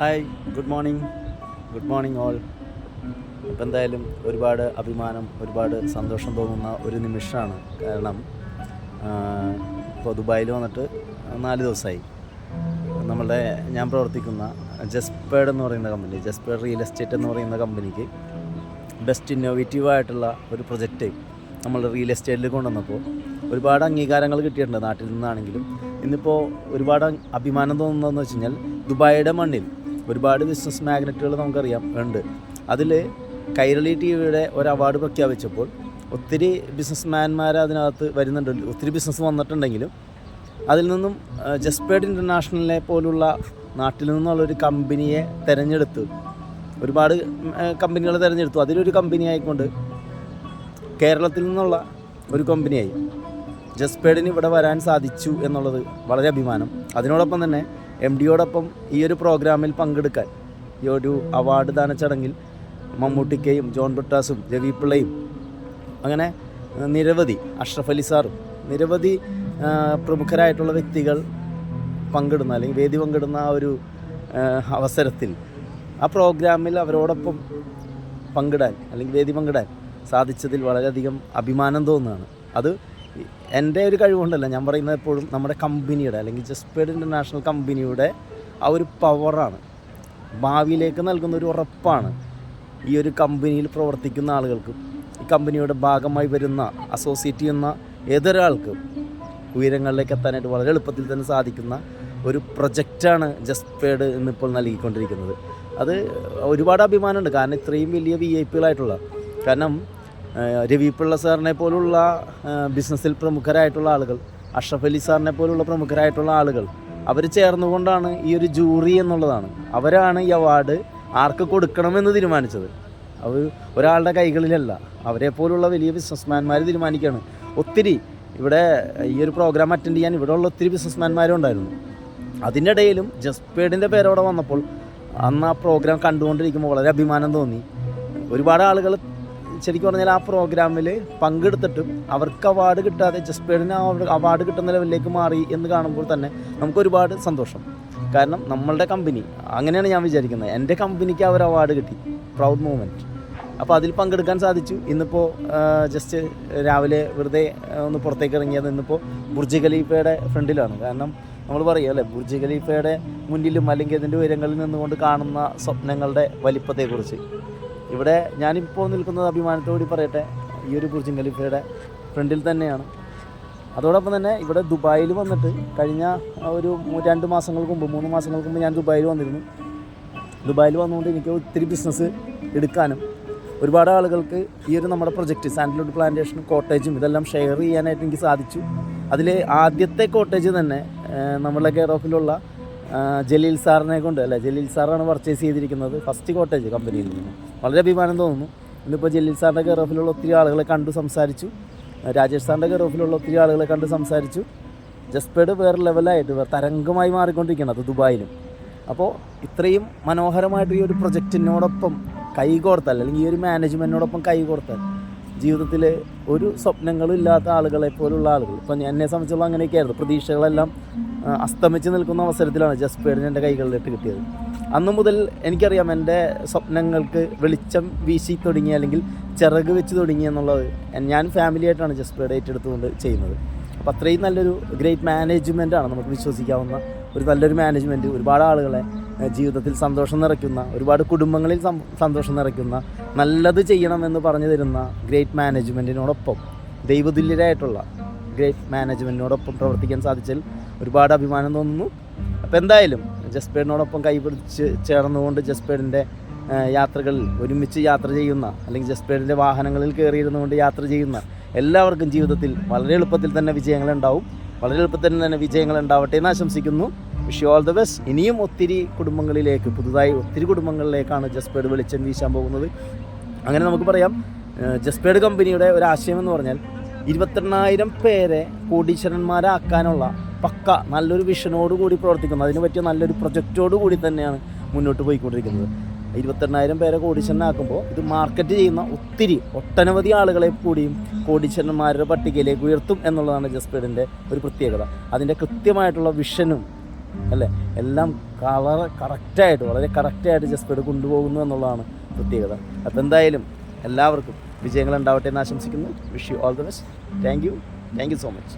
Hi good morning. Good morning all. ഇപ്പം എന്തായാലും ഒരുപാട് അഭിമാനം ഒരുപാട് സന്തോഷം തോന്നുന്ന ഒരു നിമിഷമാണ്. കാരണം ഇപ്പോൾ ദുബായിൽ വന്നിട്ട് നാല് ദിവസമായി നമ്മളുടെ ഞാൻ പ്രവർത്തിക്കുന്ന ജസ്പേഡ് എന്ന് പറയുന്ന കമ്പനി ജസ്പേഡ് റിയൽ എസ്റ്റേറ്റ് എന്ന് പറയുന്ന കമ്പനിക്ക് ബെസ്റ്റ് ഇന്നോവേറ്റീവായിട്ടുള്ള ഒരു പ്രൊജക്റ്റ് നമ്മൾ റിയൽ എസ്റ്റേറ്റിൽ കൊണ്ടുവന്നപ്പോൾ ഒരുപാട് അംഗീകാരങ്ങൾ കിട്ടിയിട്ടുണ്ട് നാട്ടിൽ നിന്നാണെങ്കിലും. ഇന്നിപ്പോൾ ഒരുപാട് അഭിമാനം തോന്നുന്നതെന്ന് വെച്ച് കഴിഞ്ഞാൽ ദുബായിയുടെ മണ്ണിൽ ഒരുപാട് ബിസിനസ് മാഗ്നറ്റുകൾ നമുക്കറിയാം. ഉണ്ട്. അതിൽ കൈരളി ടി വിയുടെ ഒരു അവാർഡ് പ്രഖ്യാപിച്ചപ്പോൾ ഒത്തിരി ബിസിനസ്മാൻമാർ അതിനകത്ത് വരുന്നുണ്ട്. ഒത്തിരി ബിസിനസ് വന്നിട്ടുണ്ടെങ്കിലും അതിൽ നിന്നും ജസ്പേഡ് ഇന്റർനാഷണലിനെ പോലുള്ള നാട്ടിൽ നിന്നുള്ള ഒരു കമ്പനിയെ തിരഞ്ഞെടുത്ത് ഒരുപാട് കമ്പനികൾ തിരഞ്ഞെടുത്തു. അതിലൊരു കമ്പനി ആയിക്കൊണ്ട് കേരളത്തിൽ നിന്നുള്ള ഒരു കമ്പനിയായി ജസ്പേഡിന് ഇവിടെ വരാൻ സാധിച്ചു എന്നുള്ളത് വളരെ അഭിമാനം. അതിനോടൊപ്പം തന്നെ എം ഡിയോടൊപ്പം ഈ ഒരു പ്രോഗ്രാമിൽ പങ്കെടുക്കാൻ ഈ ഒരു അവാർഡ് ദാന ചടങ്ങിൽ മമ്മൂട്ടിക്കയും ജോൺ ബുട്ടാസും രവി പിള്ളയും അങ്ങനെ നിരവധി അഷ്റഫ് അലി സാറും നിരവധി പ്രമുഖരായിട്ടുള്ള വ്യക്തികൾ പങ്കിടുന്ന അല്ലെങ്കിൽ വേദി പങ്കിടുന്ന ആ ഒരു അവസരത്തിൽ ആ പ്രോഗ്രാമിൽ അവരോടൊപ്പം പങ്കിടാൻ അല്ലെങ്കിൽ വേദി പങ്കിടാൻ സാധിച്ചതിൽ വളരെയധികം അഭിമാനം തോന്നുകയാണ്. അത് എന്റെ ഒരു കഴിവുണ്ടല്ലോ. ഞാൻ പറയുന്നത് എപ്പോഴും നമ്മുടെ കമ്പനിയുടെ അല്ലെങ്കിൽ ജസ്പേഡ് ഇന്റർനാഷണൽ കമ്പനിയുടെ ആ ഒരു പവറാണ്. ഭാവിയിലേക്ക് നൽകുന്ന ഒരു ഉറപ്പാണ് ഈ ഒരു കമ്പനിയിൽ പ്രവർത്തിക്കുന്ന ആളുകൾക്ക് ഈ കമ്പനിയുടെ ഭാഗമായി വരുന്ന അസോസിയേറ്റ് ചെയ്യുന്ന ഏതൊരാൾക്കും ഉയരങ്ങളിലേക്ക് എത്താനായിട്ട് വളരെ എളുപ്പത്തിൽ തന്നെ സാധിക്കുന്ന ഒരു പ്രൊജക്റ്റാണ് ജസ്പേഡ് ഇന്നിപ്പോൾ നൽകിക്കൊണ്ടിരിക്കുന്നത്. അത് ഒരുപാട് അഭിമാനമുണ്ട്. കാരണം ഇത്രയും വലിയ വി ഐ പികളായിട്ടുള്ള കാരണം രവി പിള്ള സാറിനെ പോലുള്ള ബിസിനസ്സിൽ പ്രമുഖരായിട്ടുള്ള ആളുകൾ അഷ്റഫ് അലി സാറിനെ പോലുള്ള പ്രമുഖരായിട്ടുള്ള ആളുകൾ അവർ ചേർന്നുകൊണ്ടാണ് ഈ ഒരു ജൂറി എന്നുള്ളതാണ്. അവരാണ് ഈ അവാർഡ് ആർക്ക് കൊടുക്കണമെന്ന് തീരുമാനിച്ചത്. അവർ ഒരാളുടെ കൈകളിലല്ല. അവരെ പോലുള്ള വലിയ ബിസിനസ്മാൻമാർ തീരുമാനിക്കുകയാണ് ഒത്തിരി ഇവിടെ ഈ ഒരു പ്രോഗ്രാം അറ്റൻഡ് ചെയ്യാൻ ഇവിടെയുള്ള ഒത്തിരി ബിസിനസ്മാൻമാരും ഉണ്ടായിരുന്നു. അതിന്റെ ഇടയിലും ജസ്പേഡിന്റെ പേരവിടെ വന്നപ്പോൾ അന്ന് ആ പ്രോഗ്രാം കണ്ടുകൊണ്ടിരിക്കുമ്പോൾ വളരെ അഭിമാനം തോന്നി. ഒരുപാട് ആളുകൾ ശരിക്കും പറഞ്ഞാൽ ആ പ്രോഗ്രാമിൽ പങ്കെടുത്തിട്ടും അവർക്ക് അവാർഡ് കിട്ടാതെ ജസ്പേഡിന് അവാർഡ് കിട്ടുന്ന ലെവലിലേക്ക് മാറി എന്ന് കാണുമ്പോൾ തന്നെ നമുക്കൊരുപാട് സന്തോഷം. കാരണം നമ്മളുടെ കമ്പനി അങ്ങനെയാണ് ഞാൻ വിചാരിക്കുന്നത്. എന്റെ കമ്പനിക്ക് അവർ അവാർഡ് കിട്ടി. പ്രൗഡ് മൂമെന്റ് അപ്പോൾ അതിൽ പങ്കെടുക്കാൻ സാധിച്ചു. ഇന്നിപ്പോൾ ജസ്റ്റ് രാവിലെ വെറുതെ ഒന്ന് പുറത്തേക്ക് ഇറങ്ങിയത് ഇന്നിപ്പോൾ ബുർജ് ഖലീഫയുടെ ഫ്രണ്ടിലാണ്. കാരണം നമ്മൾ പറയുക അല്ലേ ബുർജ് ഖലീഫയുടെ മുന്നിലും അല്ലെങ്കിൽ അതിന്റെ ഉയരങ്ങളിൽ നിന്നുകൊണ്ട് കാണുന്ന സ്വപ്നങ്ങളുടെ വലിപ്പത്തെക്കുറിച്ച്. ഇവിടെ ഞാനിപ്പോൾ നിൽക്കുന്നത് അഭിമാനത്തോടി പറയട്ടെ ഈ ഒരു ബുർജിൻ ഖലീഫയുടെ ഫ്രണ്ടിൽ തന്നെയാണ്. അതോടൊപ്പം തന്നെ ഇവിടെ ദുബായിൽ വന്നിട്ട് കഴിഞ്ഞ ഒരു രണ്ട് മാസങ്ങൾക്ക് മുമ്പ് മൂന്ന് മാസങ്ങൾക്ക് മുമ്പ് ഞാൻ ദുബായിൽ വന്നിരുന്നു. ദുബായിൽ വന്നുകൊണ്ട് എനിക്ക് ഒത്തിരി ബിസിനസ് എടുക്കാനും ഒരുപാട് ആളുകൾക്ക് ഈ ഒരു നമ്മുടെ പ്രൊജക്റ്റ് സാൻഡൽവുഡ് പ്ലാന്റേഷനും കോട്ടേജും ഇതെല്ലാം ഷെയർ ചെയ്യാനായിട്ട് എനിക്ക് സാധിച്ചു. അതിലെ ആദ്യത്തെ കോട്ടേജ് തന്നെ നമ്മളുടെ കെയർ ഓഫിലുള്ള ജലീൽ സാറിനെ കൊണ്ട് അല്ലേ ജലീൽ സാറാണ് പർച്ചേസ് ചെയ്തിരിക്കുന്നത് ഫസ്റ്റ് കോട്ടേജ് കമ്പനിയിൽ നിന്ന്. വളരെ അഭിമാനം തോന്നുന്നു. ഇന്നിപ്പോൾ ജലീൽ സാറിന്റെ കെയർ ഒത്തിരി ആളുകളെ കണ്ടു സംസാരിച്ചു. രാജേഷ് സാറിന്റെ കെയർ ഒത്തിരി ആളുകളെ കണ്ട് സംസാരിച്ചു. ജസ്പേഡ് വേറെ ലെവലായിട്ട് തരംഗമായി മാറിക്കൊണ്ടിരിക്കുകയാണ് അത് ദുബായിലും. അപ്പോൾ ഇത്രയും മനോഹരമായിട്ട് ഈ ഒരു പ്രൊജക്റ്റിനോടൊപ്പം കൈകോർത്താൽ അല്ലെങ്കിൽ ഈ ഒരു മാനേജ്മെന്റിനോടൊപ്പം കൈകോർത്താൽ ജീവിതത്തിൽ ഒരു സ്വപ്നങ്ങളും ഇല്ലാത്ത ആളുകളെ പോലുള്ള ആളുകൾ. ഇപ്പം എന്നെ സംബന്ധിച്ചുള്ള അങ്ങനെയൊക്കെയായിരുന്നു. പ്രതീക്ഷകളെല്ലാം അസ്തമിച്ച് നിൽക്കുന്ന അവസരത്തിലാണ് ജസ്പേഡിന് എന്റെ കൈകളിലിട്ട് കിട്ടിയത്. അന്നു മുതൽ എനിക്കറിയാം എന്റെ സ്വപ്നങ്ങൾക്ക് വെളിച്ചം വീശി തുടങ്ങി അല്ലെങ്കിൽ ചിറക് വെച്ച് തുടങ്ങി എന്നുള്ളത് ഞാൻ ഫാമിലിയായിട്ടാണ് ജസ്പേഡ് ഏറ്റെടുത്തുകൊണ്ട് ചെയ്യുന്നത്. അപ്പോൾ അത്രയും നല്ലൊരു ഗ്രേറ്റ് മാനേജ്മെന്റാണ് നമുക്ക് വിശ്വസിക്കാവുന്ന ഒരു നല്ലൊരു മാനേജ്മെന്റ് ഒരുപാട് ആളുകളെ ജീവിതത്തിൽ സന്തോഷം നിറയ്ക്കുന്ന ഒരുപാട് കുടുംബങ്ങളിൽ സന്തോഷം നിറയ്ക്കുന്ന നല്ലത് ചെയ്യണമെന്ന് പറഞ്ഞു തരുന്ന ഗ്രേറ്റ് മാനേജ്മെന്റിനോടൊപ്പം ദൈവതുല്യരായിട്ടുള്ള ഗ്രേറ്റ് മാനേജ്മെന്റിനോടൊപ്പം പ്രവർത്തിക്കാൻ സാധിച്ചതിൽ ഒരുപാട് അഭിമാനം തോന്നുന്നു. അപ്പോൾ എന്തായാലും ജസ്പേഡിനോടൊപ്പം കൈപിടിച്ച് ചേർന്നുകൊണ്ട് ജസ്പേഡിന്റെ യാത്രകളിൽ ഒരുമിച്ച് യാത്ര ചെയ്യുന്ന അല്ലെങ്കിൽ ജസ്പേഡിന്റെ വാഹനങ്ങളിൽ കയറിയിരുന്നുകൊണ്ട് യാത്ര ചെയ്യുന്ന എല്ലാവർക്കും ജീവിതത്തിൽ വളരെ എളുപ്പത്തിൽ തന്നെ വിജയങ്ങളുണ്ടാവും. വളരെ എളുപ്പത്തിൽ തന്നെ വിജയങ്ങൾ ഉണ്ടാവട്ടെ എന്ന് ആശംസിക്കുന്നു. വിഷ് ഓൾ ദ ബെസ്റ്റ് ഇനിയും ഒത്തിരി കുടുംബങ്ങളിലേക്ക് പുതുതായി ഒത്തിരി കുടുംബങ്ങളിലേക്കാണ് ജസ്പേഡ് വെളിച്ചം വീശാൻ പോകുന്നത്. അങ്ങനെ നമുക്ക് പറയാം ജസ്പേഡ് കമ്പനിയുടെ ഒരു ആശയം എന്ന് പറഞ്ഞാൽ ഇരുപത്തെണ്ണായിരം പേരെ കോടീശ്വരന്മാരാക്കാനുള്ള പക്ക നല്ലൊരു വിഷനോട് കൂടി പ്രവർത്തിക്കുന്നു. അതിന് പറ്റിയ നല്ലൊരു പ്രൊജക്റ്റോട് കൂടി തന്നെയാണ് മുന്നോട്ട് പോയിക്കൊണ്ടിരിക്കുന്നത്. ഇരുപത്തെണ്ണായിരം പേരെ കോടീശ്വരനാക്കുമ്പോൾ ഇത് മാർക്കറ്റ് ചെയ്യുന്ന ഒത്തിരി ഒട്ടനവധി ആളുകളെ കൂടിയും കോടീശ്വരന്മാരുടെ പട്ടികയിലേക്ക് ഉയർത്തും എന്നുള്ളതാണ് ജസ്പേഡിന്റെ ഒരു പ്രത്യേകത. അതിന്റെ കൃത്യമായിട്ടുള്ള വിഷനും അല്ലേ എല്ലാം കളർ കറക്റ്റായിട്ട് വളരെ കറക്റ്റായിട്ട് ജസ്പേഡ് കൊണ്ടുപോകുന്നു എന്നുള്ളതാണ് പ്രത്യേകത. അപ്പോൾ എന്തായാലും എല്ലാവർക്കും വിജയങ്ങൾ ഉണ്ടാവട്ടെ എന്ന് ആശംസിക്കുന്നു. Wish you all the best thank you thank you so much